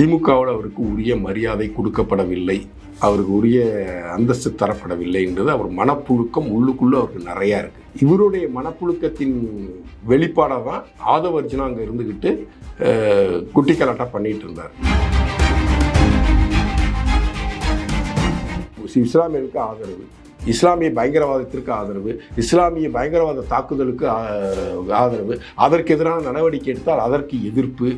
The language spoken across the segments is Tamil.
திமுகவோட அவருக்கு உரிய மரியாதை கொடுக்கப்படவில்லை. அவருக்கு உரிய அந்தஸ்து தரப்படவில்லைன்றது அவர் மனப்புழுக்கம் உள்ளுக்குள்ளே அவருக்கு நிறையா இருக்குது இவருடைய மனப்புழுக்கத்தின் வெளிப்பாடாக தான் ஆதவர்ஜுனா அங்கே இருந்துக்கிட்டு குட்டி கலாட்டா பண்ணிட்டு இருந்தார். இஸ்லாமியர்களுக்கு ஆதரவு. இஸ்லாமிய பயங்கரவாதத்திற்கு ஆதரவு. இஸ்லாமிய பயங்கரவாத தாக்குதலுக்கு ஆதரவு. அதற்கு எதிரான நடவடிக்கை எடுத்தால் அதற்கு எதிர்ப்பு.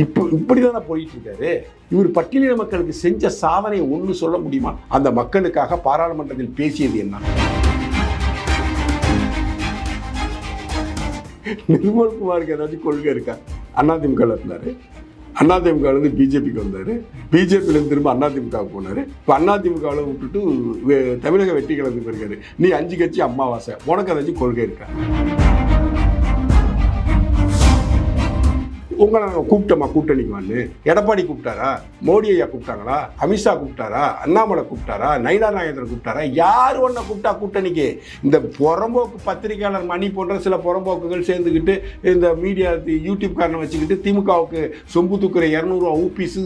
இப்போ இப்படி தானே போயிட்டு இருக்காரு இவர் பட்டியலின மக்களுக்கு செஞ்ச சாதனை ஒன்று சொல்ல முடியுமா? அந்த மக்களுக்காக பாராளுமன்றத்தில் பேசியது என்ன? நிர்மல்குமாருக்கு ஏதாச்சும் கொள்கை இருக்கா? அதிமுக இருந்தாரு. அதிமுக பிஜேபிக்கு வந்தார். பிஜேபியிலேருந்து திரும்ப அதிமுகவுக்கு போனார். இப்போ அதிமுகவில் விட்டுட்டு தமிழக வெற்றி கலந்து போயிருக்காரு. நீ அஞ்சு கட்சி அம்மாவாசை உனக்கு ஏதாச்சும் கொள்கை இருக்கா? உங்களை நாங்கள் கூப்பிட்டோமா கூட்டணிக்கு வந்து. எடப்பாடி கூப்பிட்டாரா? மோடி ஐயா கூப்பிட்டாங்களா? அமித்ஷா கூப்பிட்டாரா? அண்ணாமலை கூப்பிட்டாரா? நயினா நாகேந்திரன் கூப்பிட்டாரா? யார் ஒன்றை கூப்பிட்டா கூட்டணிக்கு? இந்த புறம்போக்கு பத்திரிகையாளர் மணி போன்ற சில புறம்போக்குகள் சேர்ந்துக்கிட்டு இந்த மீடியா யூடியூப் காரணம் வச்சுக்கிட்டு திமுகவுக்கு சொம்பு தூக்குற இரநூறுவா ஊபிஸு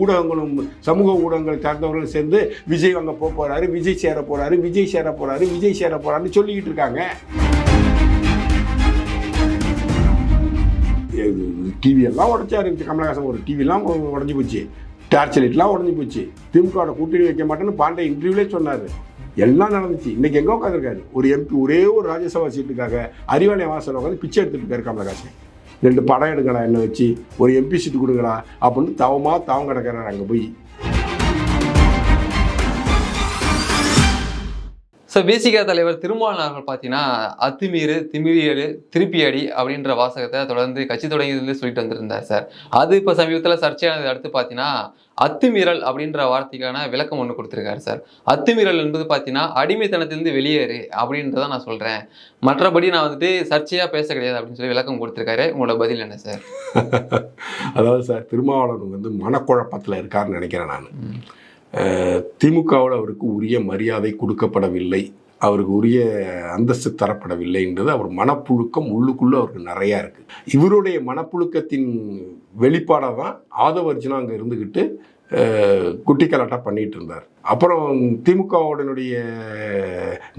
ஊடகங்களும் சமூக ஊடகங்கள் சார்ந்தவர்களும் சேர்ந்து விஜய் அங்கே போக போகிறாரு விஜய் சேர போகிறாரு விஜய் சேர போகிறாரு விஜய் சேர போகிறாருன்னு சொல்லிக்கிட்டு இருக்காங்க. டிவியெல்லாம் உடைச்சாரு. கமலஹாசன் ஒரு டிவிலாம் உடஞ்சி போச்சு. டார்ச் லைட்லாம் உடஞ்சி போச்சு. திமுகவோட கூட்டணி வைக்க மாட்டேன்னு பாண்டே இன்டர்வியூலே சொன்னார். எல்லாம் நடந்துச்சு. இன்னைக்கு எங்கே உட்காந்துருக்காரு ஒரு எம்பி ஒரே ஒரு ராஜ்யசபா சீட்டுக்காக அறிவாலய வாசல் உட்காந்து பிச்சை எடுத்துட்டு இருக்காரு கமலஹாசன். ரெண்டு படம் எடுங்கடா என்ன வச்சு. ஒரு எம்பி சீட்டு கொடுங்கடா அப்படின்னு தவமாக தவம் கிடக்கிறாரு. அங்கே போய் ஸோ பேசிக்கா தலைவர் திருமாவளவன் அவர்கள் பார்த்தீங்கன்னா அத்துமீறு திமிரியடு திருப்பி அடி அப்படின்ற வாசகத்தை தொடர்ந்து கட்சி தொடங்கியதுலேருந்து சொல்லிட்டு வந்திருந்தார் சார். அது இப்போ சமீபத்தில் சர்ச்சையானது அடுத்து பார்த்தீங்கன்னா அத்துமீறல் அப்படின்ற வார்த்தைக்கான விளக்கம் ஒன்று கொடுத்துருக்காரு சார். அத்துமீறல் என்பது பார்த்தீங்கன்னா அடிமைத்தனத்திலிருந்து வெளியேறு அப்படின்றத நான் சொல்கிறேன் மற்றபடி நான் வந்துட்டு சர்ச்சையாக பேச கிடையாது அப்படின்னு சொல்லி விளக்கம் கொடுத்துருக்காரு. உங்களோட பதில் என்ன சார்? அதாவது சார் திருமாவளவன் வந்து மனக்குழப்பத்தில் இருக்காருன்னு நினைக்கிறேன் நான். திமுகவில் அவருக்கு உரிய மரியாதை கொடுக்கப்படவில்லை. அவருக்கு உரிய அந்தஸ்து தரப்படவில்லைன்றது அவர் மனப்புழுக்கம் உள்ளுக்குள்ளே அவருக்கு நிறையா இருக்குது இவருடைய மனப்புழுக்கத்தின் வெளிப்பாடாக தான் ஆதவர்ஜுனா அங்கே இருந்துக்கிட்டு குட்டி கலாட்டா பண்ணிகிட்டு இருந்தார். அப்புறம் திமுகவுடனுடைய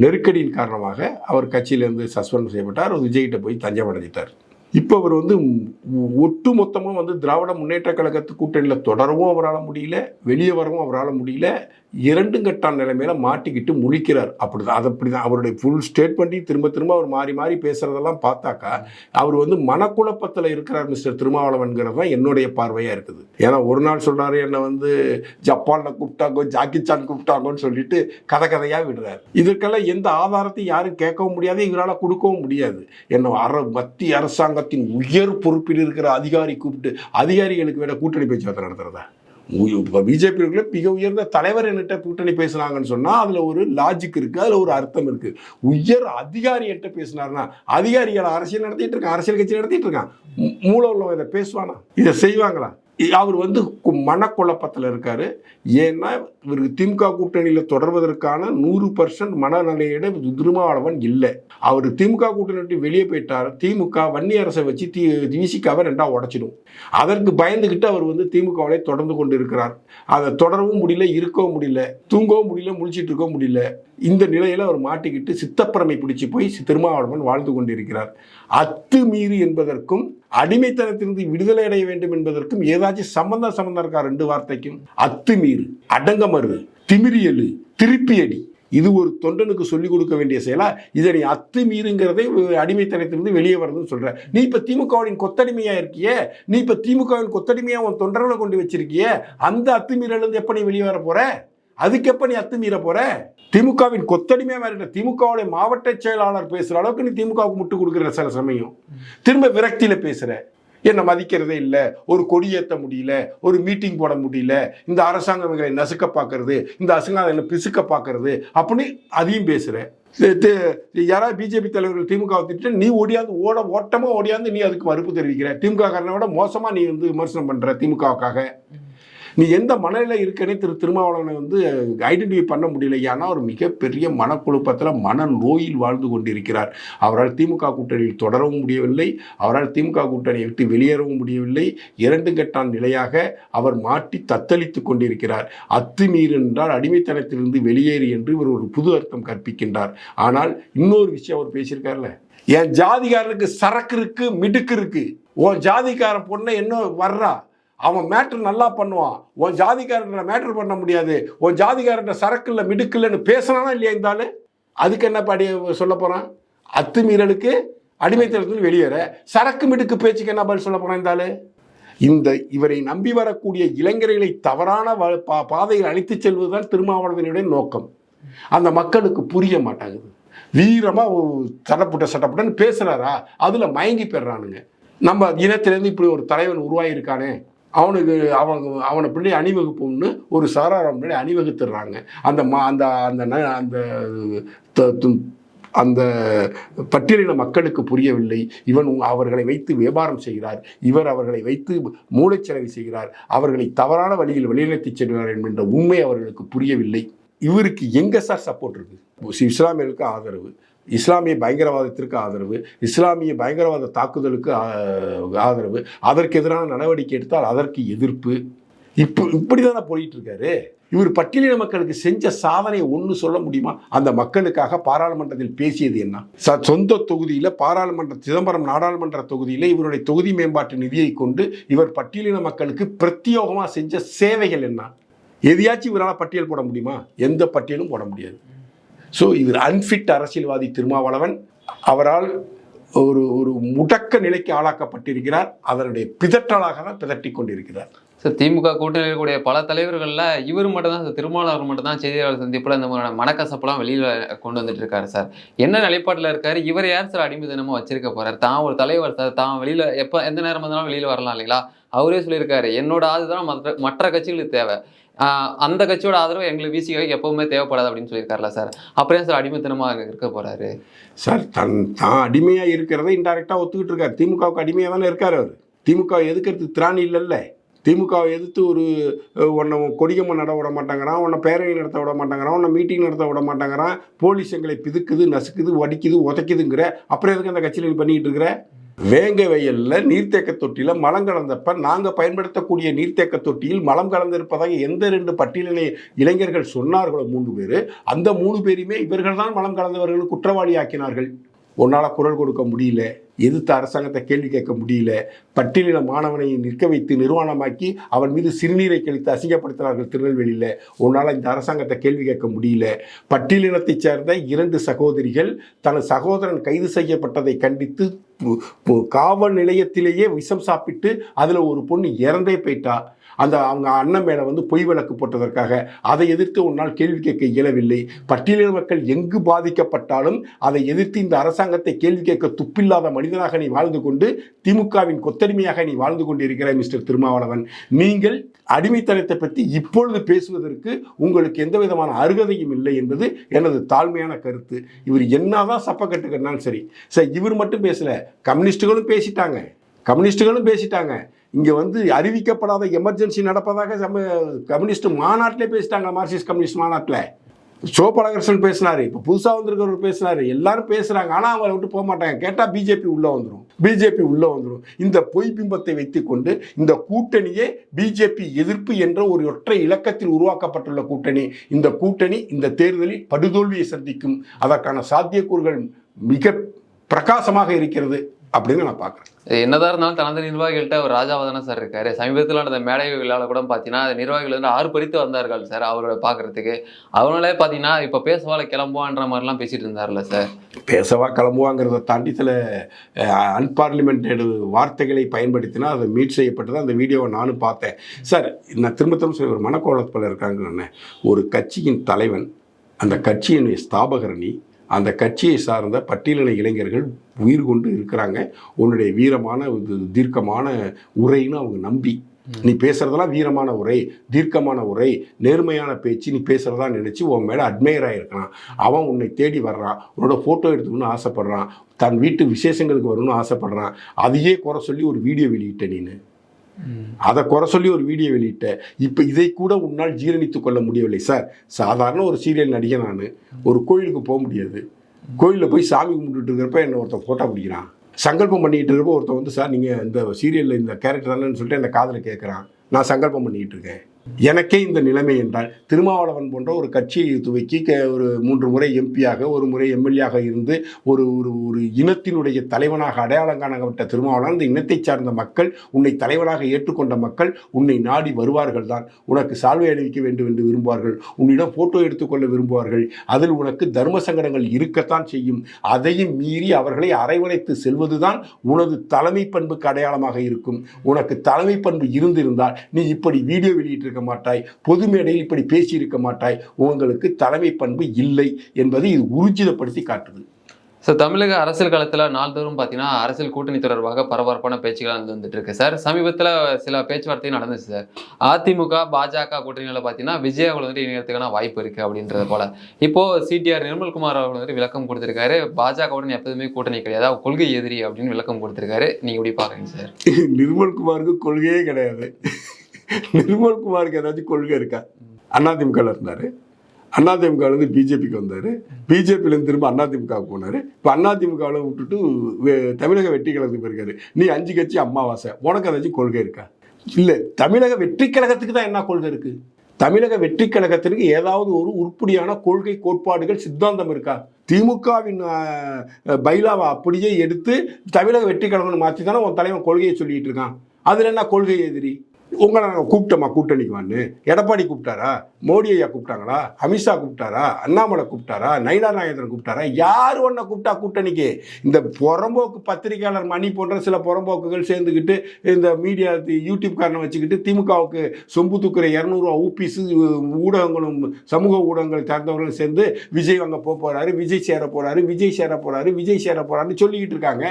நெருக்கடியின் காரணமாக அவர் கட்சியிலேருந்து சஸ்பெண்ட் செய்யப்பட்டார். விஜய்கிட்ட போய் தஞ்சம் அடைஞ்சிட்டார் இப்போ அவர் வந்து ஒட்டு மொத்தமாக வந்து திராவிட முன்னேற்ற கழகத்து கூட்டணியில் தொடரவும் அவரால் முடியல வெளியே வரவும் அவரால் முடியல இரண்டும் கட்டான நிலைமையில மாட்டிக்கிட்டு முழிக்கிறார். அப்படி தான் அது அப்படி தான் அவருடைய ஃபுல் ஸ்டேட்மெண்ட்டையும் திரும்ப திரும்ப அவர் மாறி மாறி பேசுகிறதெல்லாம் பார்த்தாக்கா அவர் வந்து மனக்குழப்பத்தில் இருக்கிறார் மிஸ்டர் திருமாவளவன்கிறது தான் என்னுடைய பார்வையாக இருக்குது. ஏன்னா ஒரு நாள் சொல்கிறாரு என்னை வந்து ஜப்பானில் கூப்பிட்டாங்கோ ஜாக்கி சான் கூப்பிட்டாங்கன்னு சொல்லிட்டு கதை கதையாக விடுறாரு. இதற்கெல்லாம் எந்த ஆதாரத்தையும் யாரும் கேட்கவும் முடியாது இவரால் கொடுக்கவும் முடியாது. என்ன அர மத்திய அரசாங்கத்தின் உயர் பொறுப்பில் இருக்கிற அதிகாரி கூப்பிட்டு அதிகாரிகளுக்கு வேற கூட்டணி பேச்சுவார்த்தை நடத்துறதா? இப்போ பிஜேபி இருக்கிற மிக உயர்ந்த தலைவர் என்கிட்ட கூட்டணி பேசுனாங்கன்னு சொன்னால் அதில் ஒரு லாஜிக் இருக்குது அதில் ஒரு அர்த்தம் இருக்குது உயர் அதிகாரி என்கிட்ட பேசினார்னா அதிகாரிகள் அரசியல் நடத்திட்டு இருக்கான் அரசியல் கட்சி நடத்திட்டு இருக்கான் மூல உள்ளவன் இதை பேசுவானா? இதை செய்வாங்களா? அவர் வந்து மனக்குழப்பத்தில் இருக்காரு. ஏன்னா இவருக்கு திமுக கூட்டணியில் தொடர்வதற்கான நூறு பர்சன்ட் மனநிலையிட திருமாவளவன் இல்லை. அவர் திமுக கூட்டணி வெளியே போயிட்டார். திமுக வன்னி அரசை வச்சு தி விசிகாவை ரெண்டாக உடைச்சிடும். அதற்கு பயந்துகிட்டு அவர் வந்து திமுகவிலே தொடர்ந்து கொண்டு இருக்கிறார் அதை தொடரவும் முடியல இருக்கவும் முடியல தூங்கவும் முடியல முழிச்சிட்டு இருக்கவும் முடியல. இந்த நிலையில் அவர் மாட்டிக்கிட்டு சித்தப்பிரமை பிடிச்சு போய் சி- திருமாவளவன் வாழ்ந்து கொண்டிருக்கிறார். அத்துமீறி என்பதற்கும் அடிமைத்தனத்திலிருந்து விடுதலை அடைய வேண்டும் என்பதற்கும் ஏதாச்சும் சம்பந்தம் சம்பந்தம் இருக்கா ரெண்டு வார்த்தைக்கும்? அத்துமீறு அடங்கமறு திமிரியலு திருப்பியடி இது ஒரு தொண்டனுக்கு சொல்லிக் கொடுக்க வேண்டிய செயலா? இதை நீ அத்துமீறுங்கிறதை அடிமைத்தனத்திலிருந்து வெளியே வரதுன்னு சொல்ற. நீ இப்ப திமுகவின் கொத்தடிமையா இருக்கியே? நீ இப்ப திமுகவின் கொத்தடிமையா உன் தொண்டர்களை கொண்டு வச்சிருக்கிய? அந்த அத்துமீறல இருந்து எப்ப நீ வெளியே வர போற? அதுக்கு எப்ப நீ அத்துமீற போற? திமுகவின் கொத்தடிமையா இருக்க திமுகவுடைய மாவட்ட செயலாளர் பேசுற அளவுக்கு நீ திமுகவுக்கு முட்டு கொடுக்குற சில சமயம். திரும்ப விரக்தியில பேசுற. என்னை மதிக்கிறதே இல்லை. ஒரு கொடியேற்ற முடியல. ஒரு மீட்டிங் போட முடியல. இந்த அரசாங்கம் எங்களை நசுக்க பார்க்கறது இந்த அரசாங்கம் என்னை பிசுக்க பார்க்கறது அப்படின்னு அதையும் பேசுகிறேன் யாராவது பிஜேபி தலைவர்கள் திமுக திட்டு நீ ஓடியாந்து ஓட ஓட்டமாக ஓடியாந்து நீ அதுக்கு மறுப்பு தெரிவிக்கிற. திமுக காரனை விட மோசமாக நீ வந்து விமர்சனம் பண்ணுற திமுகவுக்காக. நீ எந்த மனநிலையில் இருக்கனே திரு திருமாவளவனை வந்து ஐடென்டிஃபை பண்ண முடியல. ஏன்னா ஒரு மிகப்பெரிய மனக்குழப்பத்தில் மன நோயில் வாழ்ந்து கொண்டிருக்கிறார். அவரால் திமுக கூட்டணியில் தொடரவும் முடியவில்லை. அவரால் திமுக கூட்டணியை விட்டு வெளியேறவும் முடியவில்லை. இரண்டு கட்டான் நிலையாக அவர் மாட்டி தத்தளித்துக் கொண்டிருக்கிறார். அத்துமீறு என்றால் அடிமைத்தனத்திலிருந்து வெளியேறு என்று இவர் ஒரு புது அர்த்தம் கற்பிக்கின்றார். ஆனால் இன்னொரு விஷயம் அவர் பேசியிருக்கார்ல என் ஜாதிகாரனுக்கு சரக்கு இருக்கு மிடுக்கு இருக்கு. உன் ஜாதிக்காரன் பொண்ணை என்ன வர்றா? அவன் மேட்ரு நல்லா பண்ணுவான். உன் ஜாதிக்காரன் மேட்ரு பண்ண முடியாது. உன் ஜாதிக்காரன் சரக்கு இல்லை மிடுக்கு இல்லைன்னு பேசுனானா இல்லையா இருந்தாலும் அதுக்கு என்ன படி சொல்ல போறான்? அத்துமீறலுக்கு அடிமைத்தனத்தில் வெளியேற. சரக்கு மிடுக்கு பேச்சுக்கு என்ன பதில் சொல்ல போறான் இருந்தாலும் இந்த இவரை நம்பி வரக்கூடிய இளைஞர்களை தவறான பா- பாதையில் அழைத்துச் செல்வதுதான் திருமாவளவனுடைய நோக்கம். அந்த மக்களுக்கு புரிய மாட்டாங்குது. வீரமாக ஒரு சட்டப்புட்ட சட்டப்புட்டன்னு பேசுகிறாரா அதில் மயங்கி பெறானுங்க நம்ம இனத்திலேருந்து இப்படி ஒரு தலைவன் உருவாகியிருக்கானே? அவனுக்கு அவனுக்கு அவனை பிள்ளை அணிவகுப்புன்னு ஒரு சாராரம் பிள்ளை அணிவகுத்துடுறாங்க அந்த மா அந்த அந்த ந- அந்த த- அந்த பட்டியலின மக்களுக்கு புரியவில்லை. இவன் அவர்களை வைத்து வியாபாரம் செய்கிறார். இவர் அவர்களை வைத்து மூளைச்சலவை செய்கிறார். அவர்களை தவறான வழியில் வழிநடத்தி செல்கிறார் என்கின்ற உண்மை அவர்களுக்கு புரியவில்லை. இவருக்கு எங்கே சார் சப்போர்ட் இருக்குது இஸ்லாமியர்களுக்கு ஆதரவு. இஸ்லாமிய பயங்கரவாதத்திற்கு ஆதரவு இஸ்லாமிய பயங்கரவாத தாக்குதலுக்கு ஆதரவு அதற்கு எதிரான நடவடிக்கை எடுத்தால் அதற்கு எதிர்ப்பு. இப்போ இப்படி தானே போயிட்டு இருக்காரு இவர் பட்டியலின மக்களுக்கு செஞ்ச சாதனை ஒன்று சொல்ல முடியுமா? அந்த மக்களுக்காக பாராளுமன்றத்தில் பேசியது என்ன? ச சொந்த தொகுதியில் பாராளுமன்ற சிதம்பரம் நாடாளுமன்ற தொகுதியில் இவருடைய தொகுதி மேம்பாட்டு நிதியை கொண்டு இவர் பட்டியலின மக்களுக்கு பிரத்யோகமாக செஞ்ச சேவைகள் என்ன? எதையாச்சும் இவரால் பட்டியல் போட முடியுமா? எந்த பட்டியலும் போட முடியாது. ஸோ இவர் அன்ஃபிட் அரசியல்வாதி திருமாவளவன் அவரால் ஒரு ஒரு முடக்க நிலைக்கு ஆளாக்கப்பட்டிருக்கிறார். அதனுடைய பிதற்றலாக தான் பிதற்றிக் கொண்டிருக்கிறார். சார் திமுக கூட்டணியில் இருக்கக்கூடிய பல தலைவர்களில் இவர் மட்டும்தான் திருமாவளவர் மட்டும்தான் செய்தியாளர் சந்திப்பில் இந்த மாதிரியான மனக்கசப்பெல்லாம் வெளியில் கொண்டு வந்துட்டு இருக்காரு சார். என்ன நிலைப்பாட்டில் இருக்காரு? இவர் யார் சார் அடிமைத்தனமா வச்சிருக்க போறார்? தான் ஒரு தலைவர் சார் தான் வெளியில் எப்போ எந்த நேரம் வந்தாலும் வெளியில் வரலாம் இல்லைங்களா? அவரே சொல்லியிருக்காரு என்னோட ஆதரவு மற்ற மற்ற கட்சிகளுக்கு தேவை. அந்த கட்சியோட ஆதரவு எங்களுக்கு விசிக்கு எப்பவுமே தேவைப்படாது அப்படின்னு சொல்லியிருக்காருல சார். அப்புறம் சார் அடிமைத்தனமாக இருக்க போறாரு. சார் தன் தான் அடிமையாக இருக்கிறத இன்டைரக்டாக ஒத்துக்கிட்டு இருக்கார். திமுகவுக்கு அடிமையாக தானே இருக்கார் அவர். திமுக எதுக்கிறது திராணி இல்லைல்ல. திமுகவை எதிர்த்து ஒரு உன்னை கொடிகம்மை நட விட மாட்டாங்கிறான் உன்னை பேரணி நடத்த விட மாட்டாங்கிறான் உன்னை மீட்டிங் நடத்த விட மாட்டாங்கிறான் போலீஸ் எங்களை பிதுக்குது நசுக்குது வடிக்குது உதைக்குதுங்கிற அப்புறம் எதுக்கு அந்த கட்சியில் நீ பண்ணிக்கிட்டு இருக்கிற? வேங்க வயலில் நீர்த்தேக்க தொட்டியில் மலம் கலந்தப்ப நாங்கள் பயன்படுத்தக்கூடிய நீர்த்தேக்க தொட்டியில் மலம் கலந்திருப்பதாக எந்த ரெண்டு பட்டியலினை இளைஞர்கள் சொன்னார்களோ மூன்று பேர் அந்த மூணு பேருமே இவர்கள் தான் மலம் கலந்தவர்கள் குற்றவாளி ஆக்கினார்கள். உன்னால் குரல் கொடுக்க முடியல எதிர்த்த அரசாங்கத்தை கேள்வி கேட்க முடியல பட்டியலின மாணவனை நிற்க வைத்து நிர்வாணமாக்கி அவன் மீது சிறுநீரை கழித்து அசிங்கப்படுத்தினார்கள் திருநெல்வேலியில். உன்னால் இந்த அரசாங்கத்தை கேள்வி கேட்க முடியல. பட்டியலினத்தைச் சேர்ந்த இரண்டு சகோதரிகள் தனது சகோதரன் கைது செய்யப்பட்டதை கண்டித்து காவல் நிலையத்திலேயே விஷம் சாப்பிட்டு அதில் ஒரு பொண்ணு இறந்தே போயிட்டா. அந்த அவங்க அண்ணன் மேலே வந்து பொய் வழக்கு போட்டதற்காக அதை எதிர்த்து உன்னால் கேள்வி கேட்க இயலவில்லை. பட்டியலின மக்கள் எங்கு பாதிக்கப்பட்டாலும் அதை எதிர்த்து இந்த அரசாங்கத்தை கேள்வி கேட்க துப்பில்லாத மனிதனாக நீ வாழ்ந்து கொண்டு திமுகவின் கொத்தடிமையாக நீ வாழ்ந்து கொண்டிருக்கிற மிஸ்டர் திருமாவளவன். நீங்கள் அடிமைத்தனத்தை பற்றி இப்பொழுது பேசுவதற்கு உங்களுக்கு எந்த விதமான அருகதையும் இல்லை என்பது எனது தாழ்மையான கருத்து. இவர் என்னதான் சப்பக்கட்டு கட்டினாலும் சரி. சார் இவர் மட்டும் பேசல. கம்யூனிஸ்டுகளும் பேசிட்டாங்க. கம்யூனிஸ்டுகளும் பேசிட்டாங்க. இங்கே வந்து அறிவிக்கப்படாத எமர்ஜென்சி நடப்பதாக சம கம்யூனிஸ்ட் மாநாட்டிலே பேசிட்டாங்க மார்க்சிஸ்ட் கம்யூனிஸ்ட் மாநாட்டில். சோபலகரசன் பேசினார் இப்போ புதுசாக வந்திருக்கிறவர் பேசினார் எல்லாரும் பேசுகிறாங்க ஆனால் அவங்கள விட்டு போக மாட்டாங்க. கேட்டால் பிஜேபி உள்ளே வந்துடும் பிஜேபி உள்ளே வந்துடும் இந்த பொய் பிம்பத்தை வைத்துக்கொண்டு இந்த கூட்டணியே பிஜேபி எதிர்ப்பு என்ற ஒரு ஒற்றை இலக்கத்தில் உருவாக்கப்பட்டுள்ள கூட்டணி. இந்த கூட்டணி இந்த தேர்தலில் படுதோல்வியை சந்திக்கும். அதற்கான சாத்தியக்கூறுகள் மிக பிரகாசமாக இருக்கிறது. அப்படின்னு நான் பார்க்குறேன். என்னதான் இருந்தாலும் தனது நிர்வாகிகள்கிட்ட ஒரு ராஜாவா தானே சார் இருக்காரு. சமீபத்தில் நடந்த மேடை விழாவில் கூட பார்த்தீங்கன்னா அந்த நிர்வாகிகள் வந்து ஆறு பறித்து வந்தார்கள் சார் அவரோட பார்க்கறதுக்கு. அவங்களே பார்த்தீங்கன்னா இப்போ பேசுவால கிளம்புவான்ற மாதிரிலாம் பேசிட்டு இருந்தார்ல சார். பேசவா கிளம்புவாங்கிறத தாண்டி சில அன்பார்லிமெண்டட் வார்த்தைகளை பயன்படுத்தினா அதை மீட் செய்யப்பட்டது. அந்த வீடியோவை நானும் பார்த்தேன். சார் நான் திரும்ப திரும்ப சொல்லி ஒரு மனக்கோலத்தில் இருக்காங்க ஒரு கட்சியின் தலைவன் அந்த கட்சியினுடைய ஸ்தாபகரணி அந்த கட்சியை சார்ந்த பட்டியலின இளைஞர்கள் உயிர் கொண்டு இருக்கிறாங்க. உன்னுடைய வீரமான இது தீர்க்கமான உரைன்னு அவங்க நம்பி. நீ பேசுறதெல்லாம் வீரமான உரை தீர்க்கமான உரை நேர்மையான பேச்சு நீ பேசுறதா நினைச்சு உன் மேல அட்மையர் ஆயிருக்கான் அவன் உன்னை தேடி வர்றான். உன்னோட ஃபோட்டோ எடுத்துக்கணும்னு ஆசைப்படுறான். தன் வீட்டு விசேஷங்களுக்கு வரணும்னு ஆசைப்படுறான். அதையே குறை சொல்லி ஒரு வீடியோ வெளியிட்ட நீனு. அதை குறை சொல்லி ஒரு வீடியோ வெளியிட்டேன். இப்போ இதை கூட உன்னால் ஜீரணித்து கொள்ள முடியவில்லை சார் சாதாரண ஒரு சீரியல் நடிகை நான் ஒரு கோயிலுக்கு போக முடியாது. கோயிலில் போய் சாமி கும்பிட்டுட்டு இருக்கிறப்ப என்னை ஒருத்தன் ஃபோட்டோ பிடிக்கிறான். சங்கல்பம் பண்ணிக்கிட்டு இருக்கப்போ ஒருத்தன் வந்து சார் நீங்கள் இந்த சீரியலில் இந்த கேரக்டர் தானேன்னு சொல்லிட்டு என்னை காதில் கேட்குறான் நான் சங்கல்பம் பண்ணிக்கிட்டு இருக்கேன். எனக்கே இந்த நிலைமை என்றால் திருமாவளவன் போன்ற ஒரு கட்சியை துவக்கி ஒரு மூன்று முறை எம்பியாக ஒரு முறை எம்எல்ஏயாக இருந்து ஒரு ஒரு ஒரு இனத்தினுடைய தலைவனாக அடையாளம் காணப்பட்ட திருமாவளவன் அந்த இனத்தை சார்ந்த மக்கள் உன்னை தலைவனாக ஏற்றுக்கொண்ட மக்கள் உன்னை நாடி வருவார்கள் தான். உனக்கு சால்வை அணிவிக்க வேண்டும் என்று விரும்புவார்கள். உன்னிடம் போட்டோ எடுத்துக்கொள்ள விரும்புவார்கள். அதில் உனக்கு தர்ம சங்கடங்கள் இருக்கத்தான் செய்யும். அதையும் மீறி அவர்களை அரவணைத்து செல்வதுதான் உனது தலைமை பண்புக்கு அடையாளமாக இருக்கும். உனக்கு தலைமை பண்பு இருந்திருந்தால் நீ இப்படி வீடியோ வெளியிட்டிருக்க மாட்டாய் பொது மேடையில் இப்படி பேசியிருக்க மாட்டாய் உங்களுக்கு தலைமை பண்பு இல்லை என்பதை இது ஊர்ஜிதப்படுத்தி காட்டுது. ஸோ தமிழக அரசியல் காலத்தில் நாள்தோறும் பார்த்தீங்கன்னா அரசியல் கூட்டணி தொடர்பாக பரபரப்பான பேச்சுகள் நடந்து வந்துட்டு இருக்கு சார் சமீபத்தில் சில பேச்சுவார்த்தையும் நடந்துச்சு சார் அதிமுக பாஜக கூட்டணிகளை பார்த்தீங்கன்னா விஜய் அவர்கள் வந்துட்டு இணையத்துக்கான வாய்ப்பு இருக்கு அப்படின்றது போல. இப்போ சிடிஆர் நிர்மல்குமார் அவர்கள் வந்துட்டு விளக்கம் கொடுத்திருக்காரு. பாஜகவுடன் எப்போதுமே கூட்டணி கிடையாது. கொள்கை எதிரி அப்படின்னு விளக்கம் கொடுத்திருக்காரு. நீங்க எப்படி பாக்குறீங்க சார் நிர்மல்குமாருக்கு கொள்கையே கிடையாது. நிர்மல்குமாருக்கு ஏதாச்சும் கொள்கை இருக்கா? அதிமுகவில் இருந்தார். அதிமுகலேருந்து பிஜேபிக்கு வந்தார். பிஜேபியிலேருந்து திரும்ப அதிமுகவுக்கு போனார். இப்போ அதிமுகவில் விட்டுட்டு வெ- தமிழக வெற்றி கழகத்துக்கு போயிருக்காரு. நீ அஞ்சு கட்சி அம்மாவாசை. உனக்கு ஏதாச்சும் கொள்கை இருக்கா? இல்லை தமிழக வெற்றி கழகத்துக்கு தான் என்ன கொள்கை இருக்கு? தமிழக வெற்றி கழகத்திற்கு ஏதாவது ஒரு உருப்படியான கொள்கை கோட்பாடுகள் சித்தாந்தம் இருக்கா? திமுகவின் பைலாவை அப்படியே எடுத்து தமிழக வெற்றி கழகம்னு மாற்றி தானே உன் தலைவன் கொள்கையை சொல்லிட்டு இருக்கான். அதில் என்ன கொள்கை எதிரி? உங்களை நாங்கள் கூப்பிட்டோமா கூட்டணிக்கு வான்னு. எடப்பாடி கூப்பிட்டாரா? மோடி ஐயா கூப்பிட்டாங்களா? அமித்ஷா கூப்பிட்டாரா? அண்ணாமலை கூப்பிட்டாரா? நயினா நாயந்திரன் கூப்பிட்டாரா? யார் ஒன்றை கூப்பிட்டா கூட்டணிக்கு? இந்த புறம்போக்கு பத்திரிகையாளர் மணி போன்ற சில புறம்போக்குகள் சேர்ந்துக்கிட்டு இந்த மீடியா யூடியூப் காரணம் வச்சுக்கிட்டு திமுகவுக்கு சொம்பு தூக்குற இரநூறுவா ஊபிஸ் ஊடகங்களும் சமூக ஊடகங்கள் சார்ந்தவர்களும் சேர்ந்து விஜய் அங்கே போக போகிறாரு விஜய் சேர போறாரு விஜய் சேர போகிறாரு விஜய் சேர போகிறாருன்னு சொல்லிக்கிட்டு இருக்காங்க.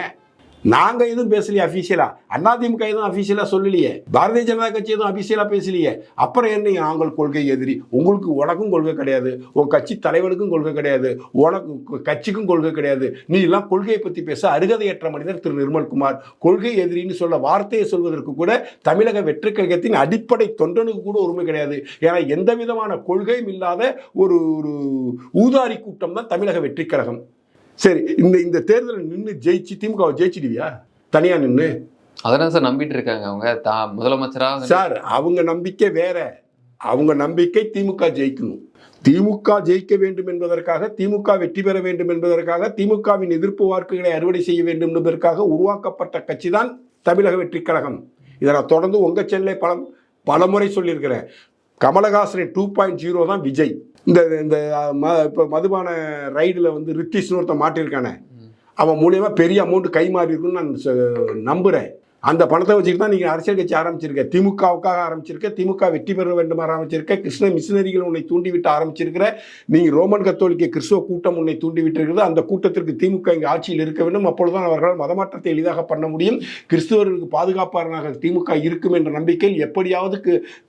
நாங்க எதுவும் பேசலையே அபிஷியலா அதிமுக எதுவும் அபிஷியலா சொல்லலையே. பாரதிய ஜனதா கட்சி எதுவும் அபிஷியலா பேசலையே. அப்புறம் என்ன நாங்கள் கொள்கை எதிரி? உங்களுக்கு உனக்கும் கொள்கை கிடையாது. உன் கட்சி தலைவனுக்கும் கொள்கை கிடையாது. உனக்கு கட்சிக்கும் கொள்கை கிடையாது. நீ எல்லாம் கொள்கையை பத்தி பேச அருகதையற்ற மனிதர் திரு நிர்மல்குமார் கொள்கை எதிரின்னு சொல்ல வார்த்தையை சொல்வதற்கு கூட தமிழக வெற்றி கழகத்தின் அடிப்படை தொண்டனுக்கு கூட உரிமை கிடையாது. ஏன்னா எந்த விதமான கொள்கையும் இல்லாத ஒரு ஒரு ஊதாரி கூட்டம் தான் தமிழக வெற்றி கழகம். சரி இந்த இந்த தேர்தலில் நின்று ஜெயிச்சு திமுக ஜெயிச்சிடுவியா? தனியா நின்று அதான் சார் நம்பிட்டு இருக்காங்க அவங்க. தா முதலமைச்சரா? வந்துட்டு- சார் அவங்க நம்பிக்கை வேற. அவங்க நம்பிக்கை திமுக ஜெயிக்கணும். திமுக ஜெயிக்க வேண்டும் என்பதற்காக திமுக வெற்றி பெற வேண்டும் என்பதற்காக திமுகவின் எதிர்ப்பு வாக்குகளை அறுவடை செய்ய வேண்டும் என்பதற்காக உருவாக்கப்பட்ட கட்சி தான் தமிழக வெற்றி கழகம். இதை நான் தொடர்ந்து உங்க சென்னை பல பலமுறை சொல்லியிருக்கிறேன். கமலஹாசனின் டூ பாயிண்ட் ஜீரோ தான் விஜய். இந்த இந்த ம இப்போ மதுபான ரைடில் வந்து ரித்திஷ்னு ஒருத்தன் மாட்டியிருக்கானே. அவன் மூலியமா பெரிய அமௌண்ட் கை மாறி இருக்குன்னு நான் நம்புறேன். அந்த பணத்தை வச்சுட்டு தான் நீங்கள் அரசியல் கட்சி ஆரம்பிச்சிருக்க. திமுகவுக்காக ஆரம்பிச்சிருக்க. திமுக வெற்றி பெற வேண்டும் ஆரம்பிச்சிருக்க. கிருஷ்ண மிஷினரிகள் உன்னை தூண்டிவிட்டு ஆரம்பிச்சிருக்கிற. நீங்கள் ரோமன் கத்தோலிக்க கிறிஸ்துவ கூட்டம் உன்னை தூண்டிவிட்டிருக்கிறது. அந்த கூட்டத்திற்கு திமுக இங்கே ஆட்சியில் இருக்க வேண்டும். அப்பொழுதுதான் அவர்களால் மதமாற்றத்தை எளிதாக பண்ண முடியும். கிறிஸ்துவர்களுக்கு பாதுகாப்பாளராக திமுக இருக்கும் என்ற நம்பிக்கையில் எப்படியாவது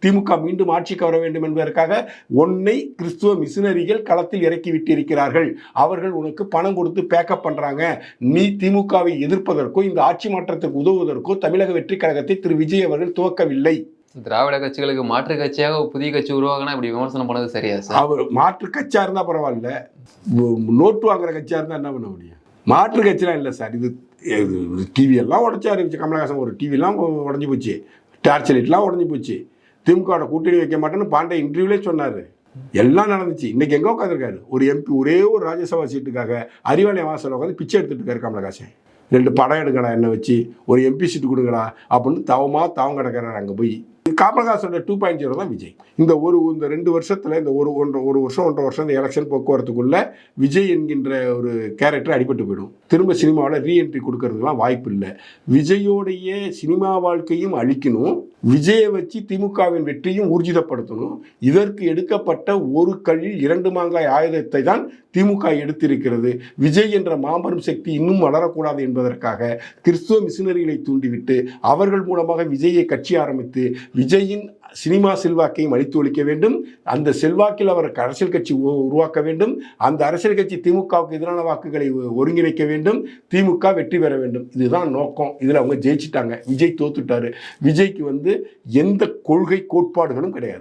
திமுக மீண்டும் ஆட்சிக்கு வர வேண்டும் என்பதற்காக உன்னை கிறிஸ்துவ மிஷினரிகள் களத்தில் இறக்கி விட்டிருக்கிறார்கள். அவர்கள் உனக்கு பணம் கொடுத்து பேக்கப் பண்ணுறாங்க நீ திமுகவை எதிர்ப்பதற்கோ இந்த ஆட்சி மாற்றத்துக்கு உதவுவதற்கோ தமிழக வெற்றி கழகத்தை திரு விஜய் அவர்கள் துவக்கவில்லை. திராவிட கட்சிகளுக்கு மாற்று கட்சியாக புதிய கட்சி உருவாகினா இப்படி விமர்சனம் பண்ணது சரியா சார் அவர் மாற்று கட்சியா இருந்தா பரவாயில்ல. நோட்டு வாங்குற கட்சியா இருந்தா என்ன பண்ண முடியும்? மாற்று கட்சிலாம் இல்லை சார் இது டிவி எல்லாம் உடச்சாரு கமலஹாசன் ஒரு டிவிலாம் உடஞ்சி போச்சு. டார்ச் லைட்லாம் உடஞ்சி போச்சு. திமுக கூட்டணி வைக்க மாட்டேன்னு பாண்டே இன்டர்வியூலே சொன்னாரு. எல்லாம் நடந்துச்சு. இன்னைக்கு எங்க உட்காந்துருக்காரு ஒரு எம்பி ஒரே ஒரு ராஜ்யசபா சீட்டுக்காக அறிவாலய வாசல் உட்காந்து பிச்சை எடுத்துட்டு இருக்காரு கமலஹாசன். ரெண்டு படம் எடுக்கடா என்னை வச்சு ஒரு எம்பி சீட்டு கொடுங்கடா அப்படின்னு தவமாக தவம் கிடக்கிறாரு அங்கே போய். கமலஹாசனோட டூ பாயிண்ட் ஜீரோ தான் விஜய். இந்த ஒரு இந்த ரெண்டு வருஷத்தில் இந்த ஒரு ஒன்றரை ஒரு வருஷம் ஒன்றரை வருஷம் இந்த எலெக்ஷன் போக்குவரத்துக்குள்ளே விஜய் என்கின்ற ஒரு கேரக்டர் அடிபட்டு போயிடும். திரும்ப சினிமாவில் ரீஎன்ட்ரி கொடுக்கறதுலாம் வாய்ப்பு இல்லை. விஜயோடைய சினிமா வாழ்க்கையும் அழிக்கணும். விஜயை வச்சு திமுகவின் வெற்றியும் ஊர்ஜிதப்படுத்தணும். இதற்கு எடுக்கப்பட்ட ஒரு கழில் இரண்டு மாங்காய் ஆயுதத்தை தான் திமுக எடுத்திருக்கிறது. விஜய் என்ற மாபெரும் சக்தி இன்னும் வளரக்கூடாது என்பதற்காக கிறிஸ்துவ மிஷினரிகளை தூண்டிவிட்டு அவர்கள் மூலமாக விஜயை கட்சி ஆரம்பித்து விஜயின் சினிமா செல்வாக்கையும் அழித்து ஒழிக்க வேண்டும். அந்த செல்வாக்கில் அவர் அரசியல் கட்சி உருவாக்க வேண்டும். அந்த அரசியல் கட்சி திமுகவுக்கு எதிரான வாக்குகளை ஒருங்கிணைக்க வேண்டும். திமுக வெற்றி பெற வேண்டும். இதுதான் நோக்கம். இதில் அவங்க ஜெயிச்சிட்டாங்க. விஜய் தோத்துட்டாரு. விஜய்க்கு வந்து எந்த கொள்கை கோட்பாடுகளும் கிடையாது.